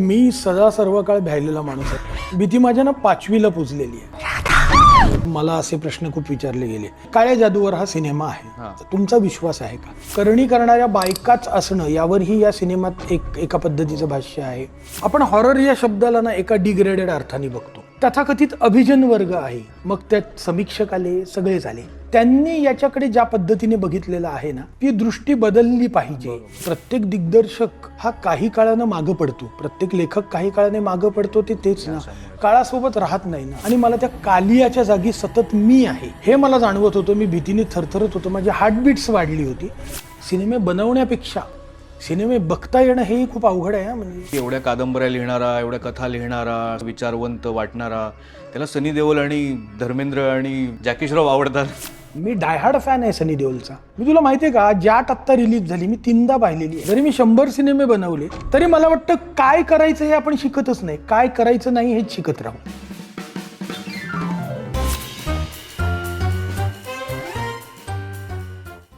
मी सदा सर्व काळ भ्यायलेला माणूस आहे. भीती माझ्या ना पाचवीला पुजलेली आहे. मला असे प्रश्न खूप विचारले गेले. काळ्या जादूवर हा सिनेमा आहे. तुमचा विश्वास आहे का? करणी करणाऱ्या बायकाच असणं यावरही या सिनेमात एक एका पद्धतीचं भाष्य आहे. आपण हॉरर या शब्दाला ना एका डिग्रेडेड अर्थाने बघतो. तथाकथित अभिजन वर्ग आहे. मग त्यात समीक्षक आले सगळेच आले त्यांनी याच्याकडे ज्या पद्धतीने बघितलेलं आहे ना ती दृष्टी बदलली पाहिजे. प्रत्येक दिग्दर्शक हा काही काळानं मागं पडतो. प्रत्येक लेखक काही काळाने मागं पडतो ते तेच ना. काळासोबत राहत नाही ना. आणि मला त्या कालियाच्या जागी सतत मी आहे हे मला जाणवत होतं. मी भीतीने थरथरत होतो. माझी हार्टबीट्स वाढली होती. सिनेमे बनवण्यापेक्षा सिनेमे बघता येणं हेही खूप अवघड आहे म्हणजे एवढ्या कादंबऱ्या लिहिणारा एवढ्या कथा लिहिणारा विचारवंत वाटणारा त्याला सनी देओल आणि धर्मेंद्र आणि जॅकी श्रॉफ आवडतात. मी डायहार्ड फॅन आहे सनी देओलचा. मी तुला माहितीये का ज्यात आत्ता रिलीज झाली मी तीनदा पाहिलेली आहे. जरी मी शंभर सिनेमे बनवले तरी मला वाटतं काय करायचं हे आपण शिकतच नाही. काय करायचं नाही हेच शिकत राहू.